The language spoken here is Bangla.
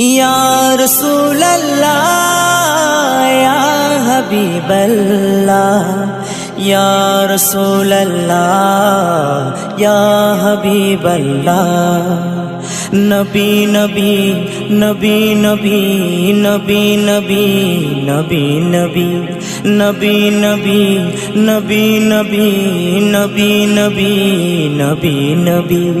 یا رسول اللہ یا حبیب اللہ یا رسول اللہ یا حبیب اللہ نبی نبی نبی نبی نبی نبی نبی نبی نبی نبی نبی نبی نبی نبی نبی نبی